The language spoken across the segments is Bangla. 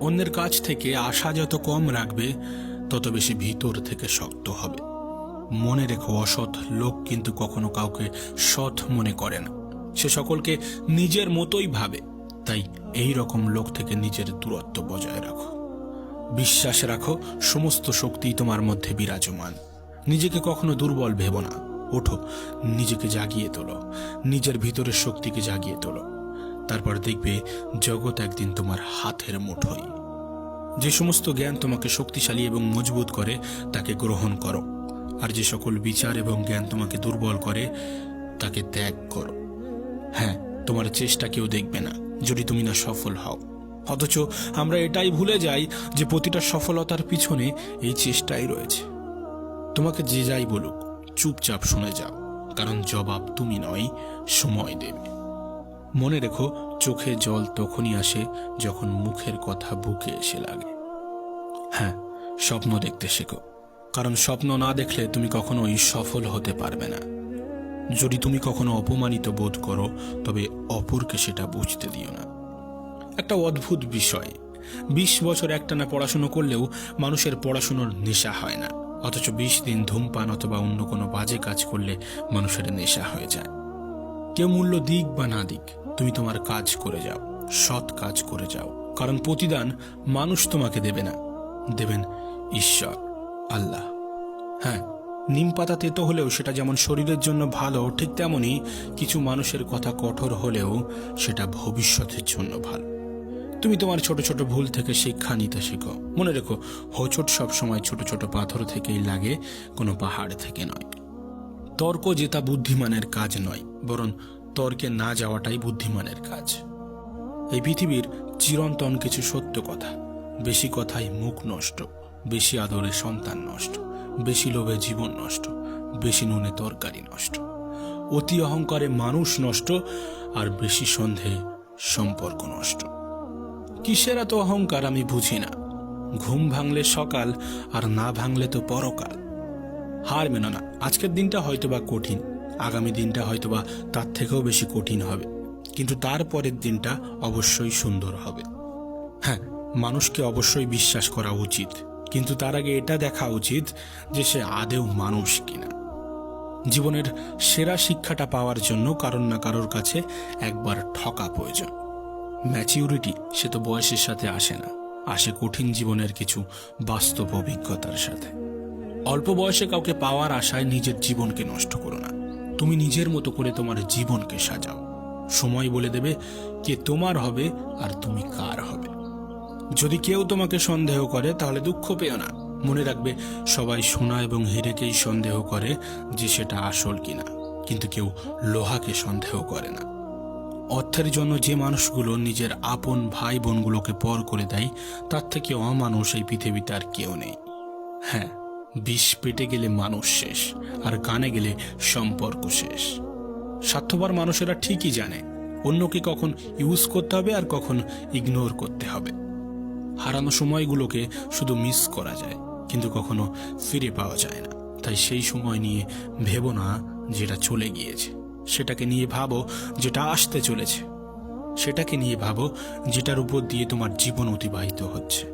অন্যের কাছ থেকে আশা যত কম রাখবে, তত বেশি ভিতর থেকে শক্ত হবে। মনে রেখো, অসৎ লোক কিন্তু কখনো কাউকে সৎ মনে করে না। সে সকলকে নিজের মতোই ভাবে। তাই এই রকম লোক থেকে নিজের দূরত্ব বজায় রাখো। বিশ্বাস রাখো, সমস্ত শক্তি তোমার মধ্যে বিরাজমান। নিজেকে কখনো দুর্বল ভেবো না। ওঠো, নিজেকে জাগিয়ে তোলো। নিজের ভিতরের শক্তিকে জাগিয়ে তোলো। তারপর দেখবে জগৎ একদিন তোমার হাতের মুঠোয়। যে সমস্ত জ্ঞান তোমাকে শক্তিশালী এবং মজবুত করে, তাকে গ্রহণ করো। আর যে সকল বিচার এবং জ্ঞান তোমাকে দুর্বল করে, তাকে ত্যাগ করো। হ্যাঁ তোমার চেষ্টা কেউ দেখবে না, যদি তুমি না সফল হও। অথচ আমরা এটাই ভুলে যাই যে প্রতিটা সফলতার পিছনে এই চেষ্টাই রয়েছে। তোমাকে যে যাই বলুক, চুপচাপ শুনে যাও, কারণ জবাব তুমি নয়, সময় দেবে। মনে রেখো, চোখে জল তখনই আসে যখন মুখের কথা বুকে এসে লাগে। হ্যাঁ স্বপ্ন দেখতে শেখো। কারণ স্বপ্ন না দেখলে তুমি কখনোই সফল হতে পারবে না। যদি তুমি কখনো অপমানিত বোধ করো, তবে অপরকে সেটা বুঝতে দিও না। একটা অদ্ভুত বিষয়। বিশ বছর একটানা পড়াশুনো করলেও মানুষের পড়াশুনোর নেশা হয় না। অথচ বিশ দিন ধূমপান অথবা অন্য কোনো বাজে কাজ করলে মানুষের নেশা হয়ে যায়। কেউ মূল্য দিক বা না দিক, তুমি তোমার কাজ করে যাও, সৎ কাজ করে যাও। কারণ প্রতিদান মানুষ তোমাকে দেবে না, দেবেন ঈশ্বর, আল্লাহ। হ্যাঁ নিম পাতা তেতো হলেও সেটা যেমন শরীরের জন্য ভালো, ঠিক তেমনই কিছু মানুষের কথা কঠোর হলেও সেটা ভবিষ্যতের জন্য ভালো। তুমি তোমার ছোট ছোট ভুল থেকে শিক্ষা নিতে শেখো। মনে রেখো, হোঁচট সবসময় ছোট ছোট পাথর থেকেই লাগে, কোনো পাহাড় থেকে নয়। তর্ক জেতা বুদ্ধিমানের কাজ নয়, বরং তর্কে না যাওয়াটাই বুদ্ধিমানের কাজ। এই পৃথিবীর চিরন্তন কিছু সত্য কথা, বেশি কথায় মুখ নষ্ট, বেশি আদরে সন্তান নষ্ট, বেশি লোভে জীবন নষ্ট, বেশি নুনে তরকারি নষ্ট। অতি অহংকারে মানুষ নষ্ট, আর বেশি সন্দেহে সম্পর্ক নষ্ট। কিসের এত অহংকার আমি বুঝি না। ঘুম ভাঙলে সকাল, আর না ভাঙলে তো পরকাল। হার মেনো না। আজকের দিনটা হয়তোবা কঠিন, আগামী দিনটা হয়তোবা তার থেকেও বেশি কঠিন হবে। কিন্তু তার পরের দিনটা অবশ্যই সুন্দর হবে। হ্যাঁ মানুষকে অবশ্যই বিশ্বাস করা উচিত। কিন্তু তার আগে এটা দেখা উচিত যে সে আদেও মানুষ কিনা। জীবনের সেরা শিক্ষাটা পাওয়ার জন্য কারোর না কারোর কাছে একবার ঠকা প্রয়োজন। ম্যাচিউরিটি সে তো বয়সের সাথে আসে না। আসে কঠিন জীবনের কিছু বাস্তব অভিজ্ঞতার সাথে। অল্প বয়সে কাউকে পাওয়ার আশায় নিজের জীবনকে নষ্ট করো না। তুমি নিজের মতো করে তোমার জীবনকে সাজাও। সময় বলে দেবে কে তোমার হবে আর তুমি কার হবে। যদি কেউ তোমাকে সন্দেহ করে, তাহলে দুঃখ পেও না। মনে রাখবে, সবাই সোনা এবং হিরেকেই সন্দেহ করে যে সেটা আসল কিনা। কিন্তু কেউ লোহাকে সন্দেহ করে না। অর্থের জন্য যে মানুষগুলো নিজের আপন ভাই বোনগুলোকে পর করে দেয়, তার থেকে অমানুষ এই পৃথিবীতে আর কেউ নেই। হ্যাঁ বিষ পেটে গেলে মানুষ শেষ, আর কানে গেলে সম্পর্ক শেষ। স্বার্থপর মানুষেরা ঠিকই জানে, অন্যকে কখন ইউজ করতে হবে আর কখন ইগনোর করতে হবে। হারানো সময়গুলোকে শুধু মিস করা যায়, কিন্তু কখনো ফিরে পাওয়া যায় না। তাই সেই সময় নিয়ে ভেবো না যেটা চলে গিয়েছে। সেটাকে নিয়ে ভাবো যেটা আসতে চলেছে। সেটাকে নিয়ে ভাবো যেটার উপর দিয়ে তোমার জীবন অতিবাহিত হচ্ছে।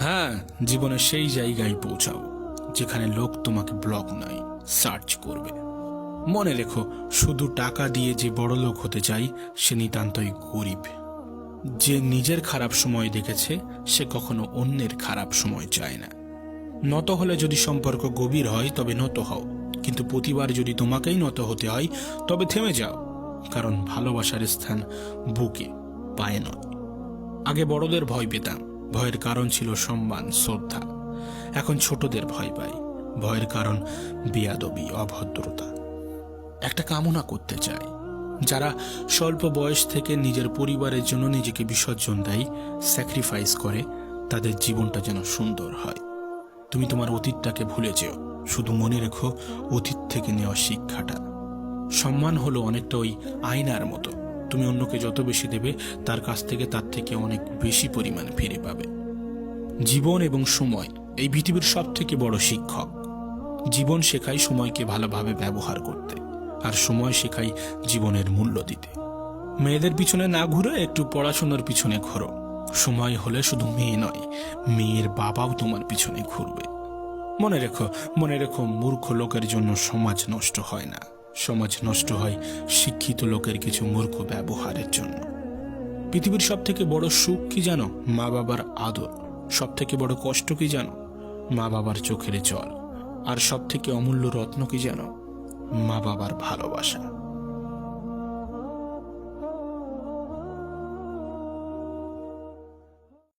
হ্যাঁ জীবনের সেই জায়গায় পৌঁছাও। যেখানে লোক তোমাকে ব্লক নয়, সার্চ করবে। মনে রেখো, শুধু টাকা দিয়ে যে বড় লোক হতে চাই, সে নিতান্তই গরিব। যে নিজের খারাপ সময় দেখেছে, সে কখনো অন্যের খারাপ সময় চায় না। নত হলে যদি সম্পর্ক গভীর হয়, তবে নত হও। কিন্তু প্রতিবার যদি তোমাকেই নত হতে হয়, তবে থেমে যাও। কারণ ভালোবাসার স্থান বুকে, পায়ে নয়। আগে বড়দের ভয় পেতাম। ভয়ের কারণ ছিল সম্মান, শ্রদ্ধা। এখন ছোটদের ভয় পাই। ভয়ের কারণ বেয়াদবি, অভদ্রতা। একটা কামনা করতে চাই। যারা স্বল্প বয়স থেকে নিজের পরিবারের জন্য নিজেকে বিসর্জন দেয় স্যাক্রিফাইস করে, তাদের জীবনটা যেন সুন্দর হয়। তুমি তোমার অতীতটাকে ভুলে যেও। শুধু মনে রেখো, অতীত থেকে নেওয়া শিক্ষাটা। সম্মান হলো অনেকটা ওই আয়নার মতো। তুমি অন্যকে যত বেশি দেবে, তার কাছ থেকে তার থেকে অনেক বেশি পরিমাণ ফিরে পাবে। জীবন এবং সময় এই পৃথিবীর সব থেকে বড় শিক্ষক। জীবন শেখায় সময়কে ভালোভাবে ব্যবহার করতে, আর সময় শেখায় জীবনের মূল্য দিতে। মেয়েদের পিছনে না ঘুরে একটু পড়াশোনার পিছনে ঘোরো। সময় হলে শুধু মেয়ে নয়, মেয়ের বাবাও তোমার পিছনে ঘুরবে। মনে রেখো মনে রেখো, মূর্খ লোকের জন্য সমাজ নষ্ট হয় না। সমাজ নষ্ট হয় শিক্ষিত লোকের কিছু মূর্খ ব্যবহারের জন্য। পৃথিবীর সব থেকে বড় সুখ কি জানো? মা বাবার আদর। সব থেকে বড় কষ্ট কি জানো? মা বাবার চোখের জল। আর সব থেকে অমূল্য রত্ন কি যেন? মা বাবার ভালোবাসা।